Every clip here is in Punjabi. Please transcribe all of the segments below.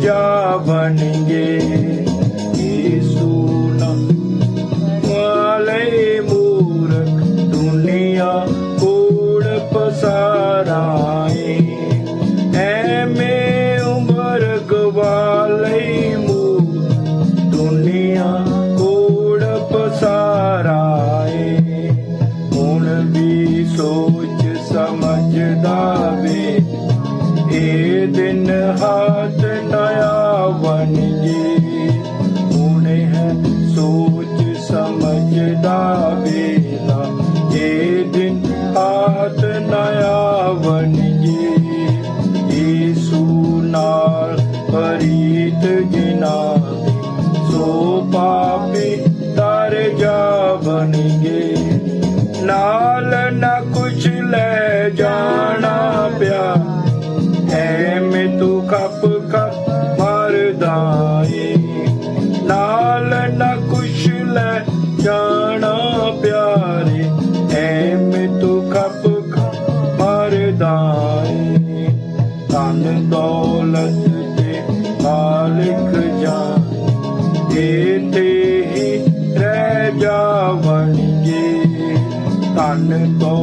ਜਾ ਬਣਗੇ ਯੀਸੂ ਨਾ ਵਾਲੇ ਮੂਰਖ ਦੁਨੀਆ ਕੋੜ ਪਸਾਰਾਏ। ਐਵੇਂ ਉਮਰ ਗਵਾਲੇ ਮੂਰਖ ਦੁਨੀਆ ਕੋੜ ਪਸਾਰਾਏ। ਹੁਣ ਵੀ ਸੋਚ ਸਮਝਦਾ ਵੇ। ਇਹ ਦਿਨ ਹਾਤੇ નયાવનીએ ઈસુના પરિત ગિના સો પાપી તારે જાવની दौलत के मालिक जान देते ही रह जावनगे तन तो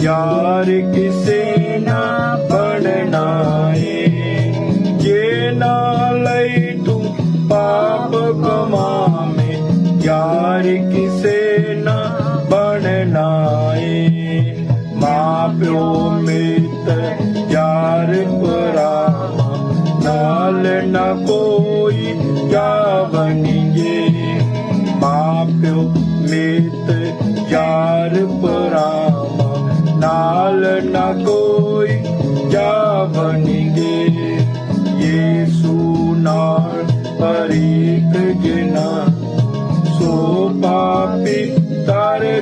ਯਾਰ ਕਿਸੇ ਨਾ ਬਣਨਾ ਏ ਜੇ ਨਾਲੇ ਤੂੰ ਪਾਪ ਕਮਾਵੇਂ, ਯਾਰ ਕਿਸੇ ਨਾ ਬਣਨਾ ਏ ਮਾਂ ਪਿਓ ਮਿੱਤ, ਯਾਰ ਭਰਾਵਾਂ, ਨਾਲ ਨਾ ਕੋਈ ਜਾਵਣਗੇ ਮਾਂ ਪਿਓ ਮਿੱਤ, ਯਾਰ ਭਰਾਵਾਂ ਨਾਲ ਨਾ ਕੋਈ ਜਾਵਣਗੇ। ਯੀਸ਼ੂ ਨਾਲ ਪਰੀਤ ਜਿਨਾ। ਸੋ ਪਾਪੀ ਤਰ